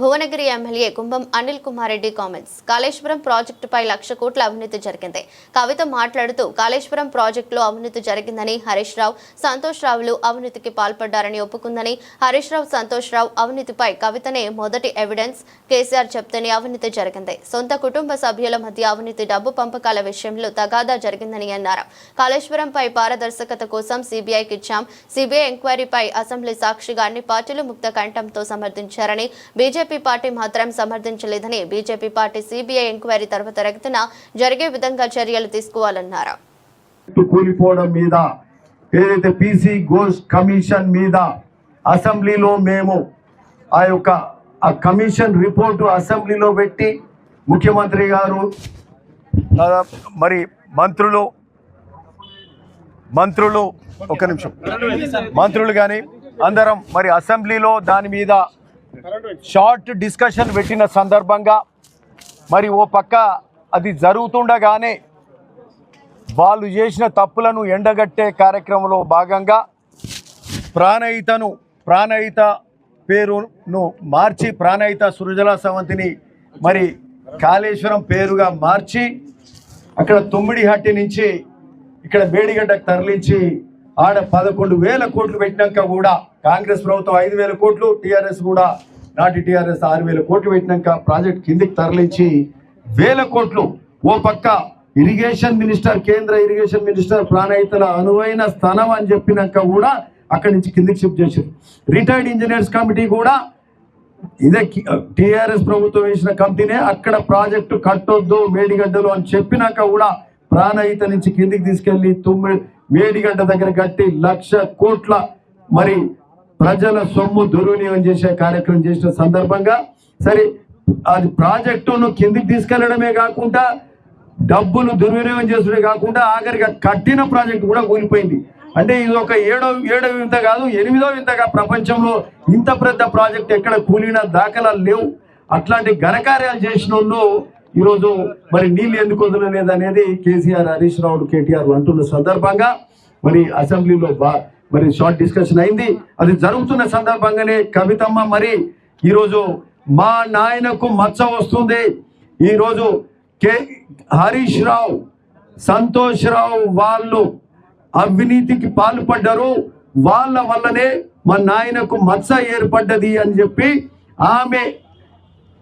Bhuvanagiri MLA Kumbham Anil Kumar Reddy comments Kaleshwaram ప్రాజెక్టుపై లక్ష కోట్ల అవినీతి జరిగింది. కవిత మాట్లాడుతూ కాళేశ్వరం ప్రాజెక్టులో అవినీతి జరిగిందని హరీష్ రావు సంతోష్ రావులు అవినీతికి పాల్పడ్డారని ఒప్పుకుందని హరీష్ రావు సంతోష్ రావు అవినీతిపై కవితనే మొదటి ఎవిడెన్స్ కేసీఆర్ చెప్తేనే అవినీతి జరిగింది. సొంత కుటుంబ సభ్యుల మధ్య అవినీతి డబ్బు పంపకాల విషయంలో తగాదా జరిగిందని అన్నారు. కాళేశ్వరంపై పారదర్శకత కోసం సిబిఐకి ఇచ్చాం. సిబిఐ ఎంక్వైరీపై అసెంబ్లీ సాక్షిగా అన్ని పార్టీలు ముక్త కంఠంతో సమర్థించారని బీజేపీ పార్టీ మాత్రం సమర్థించలేదని బీజేపీ పార్టీ సిబిఐ ఎంక్వైరీ తర్వాత రగతున జరిగే విధంగా చర్యలు తీసుకోవాలన్నారు. కూలిపోవడం మీద ఏదైతే పీసీ గోస్ కమిషన్ మీద అసెంబ్లీలో మేము ఆ యొక్క ఆ కమిషన్ రిపోర్టు అసెంబ్లీలో పెట్టి ముఖ్యమంత్రి గారు మరి మంత్రులు మంత్రులు ఒక నిమిషం. మంత్రులు కానీ అందరం మరి అసెంబ్లీలో దాని మీద షార్ట్ డిస్కషన్ పెట్టిన సందర్భంగా మరి ఓ పక్క అది జరుగుతుండగానే వాళ్ళు చేసిన తప్పులను ఎండగట్టే కార్యక్రమంలో భాగంగా ప్రాణయితను ప్రాణయిత పేరును మార్చి ప్రాణయిత సృజల సవంతిని మరి కాళేశ్వరం పేరుగా మార్చి అక్కడ తొమ్మిడిహట్టి నుంచి ఇక్కడ మేడిగడ్డకు తరలించి ఆడ పదకొండు వేల కోట్లు పెట్టినాక కూడా కాంగ్రెస్ ప్రభుత్వం ఐదు వేల కోట్లు టీఆర్ఎస్ కూడా నాటి టీఆర్ఎస్ ఆరు వేల కోట్లు పెట్టినాక ప్రాజెక్ట్ కిందికి తరలించి వేల కోట్లు ఓ పక్క ఇరిగేషన్ మినిస్టర్ కేంద్ర ఇరిగేషన్ మినిస్టర్ ప్రాణహితల అనువైన స్థానం అని చెప్పినాక కూడా అక్కడి నుంచి కిందికి షిఫ్ట్ చేశారు. రిటైర్డ్ ఇంజనీర్స్ కమిటీ కూడా ఇదే టిఆర్ఎస్ ప్రభుత్వం వేసిన కమిటీనే అక్కడ ప్రాజెక్టు కట్టొద్దు మేడిగడ్డలు అని చెప్పినాక కూడా ప్రాణహిత నుంచి కిందికి తీసుకెళ్ళి తుమ్మి మేడిగడ్డ దగ్గర కట్టి లక్ష కోట్ల మరి ప్రజల సొమ్ము దుర్వినియోగం చేసే కార్యక్రమం చేసిన సందర్భంగా సరే అది ప్రాజెక్టును కిందికి తీసుకెళ్ళడమే కాకుండా డబ్బులు దుర్వినియోగం చేసుడే కాకుండా ఆఖరిగా కట్టిన ప్రాజెక్టు కూడా కూలిపోయింది. అంటే ఇది ఒక ఏడో ఏడో వింత కాదు ఎనిమిదో వింతగా ప్రపంచంలో ఇంత పెద్ద ప్రాజెక్ట్ ఎక్కడ కూలిన దాఖలాలు లేవు. అట్లాంటి ఘనకార్యాలు చేసిన వాళ్ళు ఈరోజు మరి నీళ్ళు ఎందుకు వదలలేదు అనేది కేసీఆర్ హరీష్ రావు కేటీఆర్ అంటున్న సందర్భంగా మరి అసెంబ్లీలో బా మరి షార్ట్ డిస్కషన్ అయింది. అది జరుగుతున్న సందర్భంగానే కవితమ్మ మరి ఈరోజు మా నాయనకు మచ్చ వస్తుంది. ఈరోజు కే హరీష్ రావు సంతోష్ రావు వాళ్ళు అవినీతికి పాల్పడ్డారు. వాళ్ళ వల్లనే మా నాయనకు మచ్చ ఏర్పడ్డది అని చెప్పి ఆమె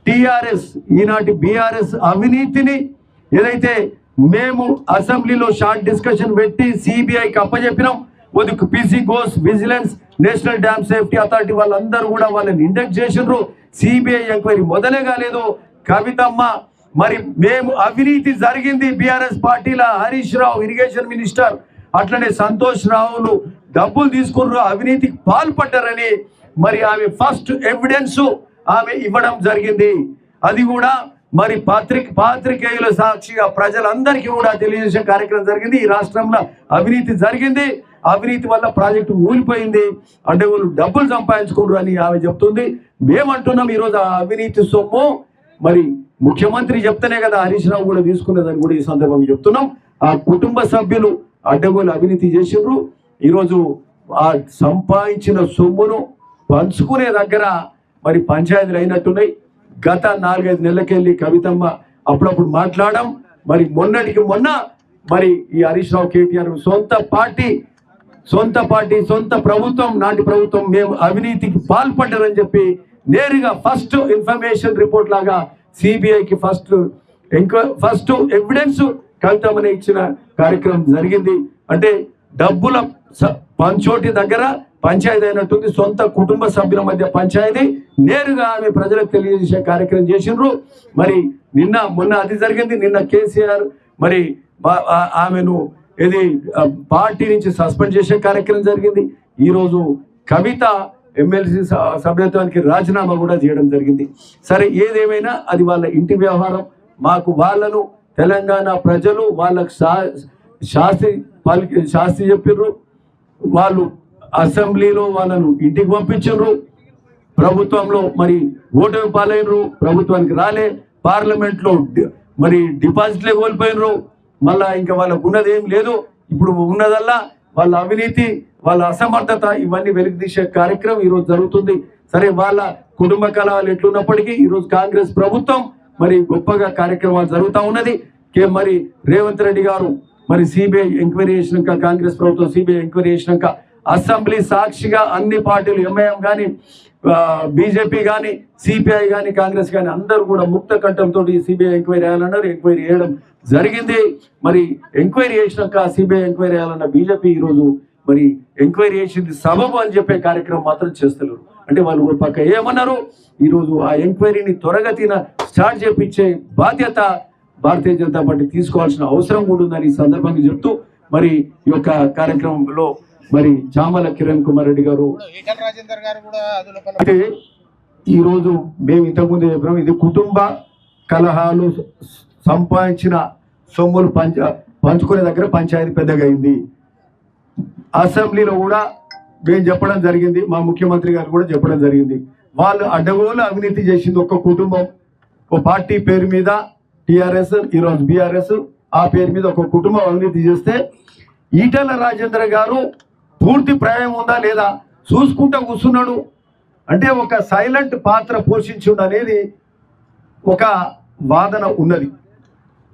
టిఆర్ఎస్ ఈనాటి బీఆర్ఎస్ అవినీతిని ఏదైతే మేము అసెంబ్లీలో షార్ట్ డిస్కషన్ పెట్టి సిబిఐకి అప్పచెప్పినాం ఒదుకు PC Ghose vigilance National Dam Safety Authority వాళ్ళందరూ కూడా వాళ్ళని ఇండెక్ట్ చేసిండ్రు. సిబిఐ ఎంక్వైరీ మొదలే కాలేదు. కవితమ్మ మరి మేము అవినీతి జరిగింది బీఆర్ఎస్ పార్టీల హరీష్ రావు ఇరిగేషన్ మినిస్టర్. అట్లనే సంతోష్ రావులు డబ్బులు తీసుకున్నారు అవినీతికి పాల్పడ్డారని. మరి ఆమె ఫస్ట్ ఎవిడెన్స్ ఆమె ఇవ్వడం జరిగింది. అది కూడా మరి పాత్రిక పాత్రికేయుల సాక్షిగా ప్రజలందరికీ కూడా తెలియజేసే కార్యక్రమం జరిగింది. ఈ రాష్ట్రంలో అవినీతి జరిగింది. అవినీతి వల్ల ప్రాజెక్టు ఊలిపోయింది అంటే వాళ్ళు డబ్బులు సంపాదించుకోరు అని ఆమె చెప్తుంది. మేమంటున్నాం ఈరోజు ఆ అవినీతి సొమ్ము. మరి ముఖ్యమంత్రి చెప్తేనే కదా హరీష్ రావు కూడా తీసుకున్నదని కూడా ఈ సందర్భంగా చెప్తున్నాం. ఆ కుటుంబ సభ్యులు అడ్డగోలు అవినీతి చేసిండ్రు. ఈరోజు ఆ సంపాదించిన సొమ్మును పంచుకునే దగ్గర మరి పంచాయతీలు అయినట్టున్నాయి. గత నాలుగైదు నెలలకెళ్ళి కవితమ్మ అప్పుడప్పుడు మాట్లాడడం మరి మొన్నటికి మొన్న మరి ఈ హరీష్ రావు కేటీఆర్ సొంత పార్టీ సొంత పార్టీ సొంత ప్రభుత్వం నాటి ప్రభుత్వం మేము అవినీతికి పాల్పడ్డారని చెప్పి నేరుగా ఫస్ట్ ఇన్ఫర్మేషన్ రిపోర్ట్ లాగా సిబిఐకి ఫస్ట్ ఇంకో ఫస్ట్ ఎవిడెన్స్ కవితమ్మని ఇచ్చిన కార్యక్రమం జరిగింది. అంటే డబ్బుల పంచోటి దగ్గర పంచాయతీ అయినట్టుంది. సొంత కుటుంబ సభ్యుల మధ్య పంచాయతీ. నేరుగా ఆమె ప్రజలకు తెలియజేసే కార్యక్రమం చేసిండ్రు. మరి నిన్న మొన్న అది జరిగింది. నిన్న కేసీఆర్ మరి ఆమెను ఇది పార్టీ నుంచి సస్పెండ్ చేసే కార్యక్రమం జరిగింది. ఈరోజు కవిత ఎమ్మెల్సీ స- సభ్యత్వానికి రాజీనామా కూడా చేయడం జరిగింది. సరే ఏదేమైనా అది వాళ్ళ ఇంటి వ్యవహారం. మాకు వాళ్ళను తెలంగాణ ప్రజలు వాళ్ళకు శా శాస్త్రి పలికి శాస్త్రి చెప్పిర్రు. వాళ్ళు అసెంబ్లీలో వాళ్ళను ఇంటికి పంపించరు ప్రభుత్వంలో మరి ఓటమి పాలైనరు ప్రభుత్వానికి రాలే. పార్లమెంట్లో మరి డిపాజిట్లే కోల్పోయినరు. మళ్ళా ఇంకా వాళ్ళకు ఉన్నది ఏం లేదు. ఇప్పుడు ఉన్నదల్లా వాళ్ళ అవినీతి వాళ్ళ అసమర్థత ఇవన్నీ వెలికి తీసే కార్యక్రమం ఈరోజు జరుగుతుంది. సరే వాళ్ళ కుటుంబ కళాలు ఎట్లున్నప్పటికీ ఈరోజు కాంగ్రెస్ ప్రభుత్వం మరి గొప్పగా కార్యక్రమాలు జరుగుతూ ఉన్నది. కే మరి రేవంత్ రెడ్డి గారు మరి సిబిఐ ఎంక్వైరీ చేసినాక కాంగ్రెస్ ప్రభుత్వం సిబిఐ ఎంక్వైరీ చేసినాక అసెంబ్లీ సాక్షిగా అన్ని పార్టీలు ఎంఐఎం కానీ బీజేపీ కానీ సిపిఐ కానీ కాంగ్రెస్ కానీ అందరూ కూడా ముక్త కంఠంతో సిబిఐ ఎంక్వైరీ చేయాలన్నారు. ఎంక్వైరీ చేయడం జరిగింది. మరి ఎంక్వైరీ చేసినాక సిబిఐ ఎంక్వైరీ చేయాలన్న బీజేపీ ఈరోజు మరి ఎంక్వైరీ చేసింది సబబు అని చెప్పే కార్యక్రమం మాత్రం చేస్తలేరు. అంటే వాళ్ళు పక్క ఏమన్నారు? ఈరోజు ఆ ఎంక్వైరీని త్వరగతిన స్టార్ట్ చేపించే బాధ్యత భారతీయ జనతా పార్టీ తీసుకోవాల్సిన అవసరం కూడా ఉందని ఈ సందర్భంగా చెప్తూ మరి ఈ యొక్క కార్యక్రమంలో మరి చామల కిరణ్ కుమార్ రెడ్డి గారు. అయితే ఈరోజు మేము ఇంతకుముందు చెప్పినాం ఇది కుటుంబ కలహాలు సంపాదించిన సొమ్ములు పంచ పంచుకునే దగ్గర పంచాయతీ పెద్దగా అయింది. అసెంబ్లీలో కూడా మేము చెప్పడం జరిగింది మా ముఖ్యమంత్రి గారు కూడా చెప్పడం జరిగింది. వాళ్ళు అడ్డగోలు అవినీతి చేసింది ఒక కుటుంబం ఒక పార్టీ పేరు మీద టిఆర్ఎస్ ఈరోజు బీఆర్ఎస్ ఆ పేరు మీద ఒక కుటుంబం అవినీతి చేస్తే ఈటల రాజేంద్ర గారు పూర్తి ప్రయాణం ఉందా లేదా? చూసుకుంటూ కూర్చున్నాడు. అంటే ఒక సైలెంట్ పాత్ర పోషించుడు అనేది ఒక వాదన ఉన్నది.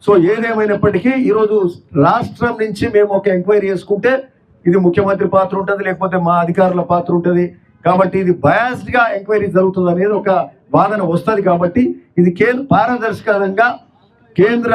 సో ఏదేమైనప్పటికీ ఈరోజు రాష్ట్రం నుంచి మేము ఒక ఎంక్వైరీ చేసుకుంటే ఇది ముఖ్యమంత్రి పాత్ర ఉంటుంది లేకపోతే మా అధికారుల పాత్ర ఉంటుంది. కాబట్టి ఇది బయాస్డ్గా ఎంక్వైరీ జరుగుతుంది అనేది ఒక వాదన వస్తుంది కాబట్టి ఇది కేంద్ర పారదర్శకంగా కేంద్ర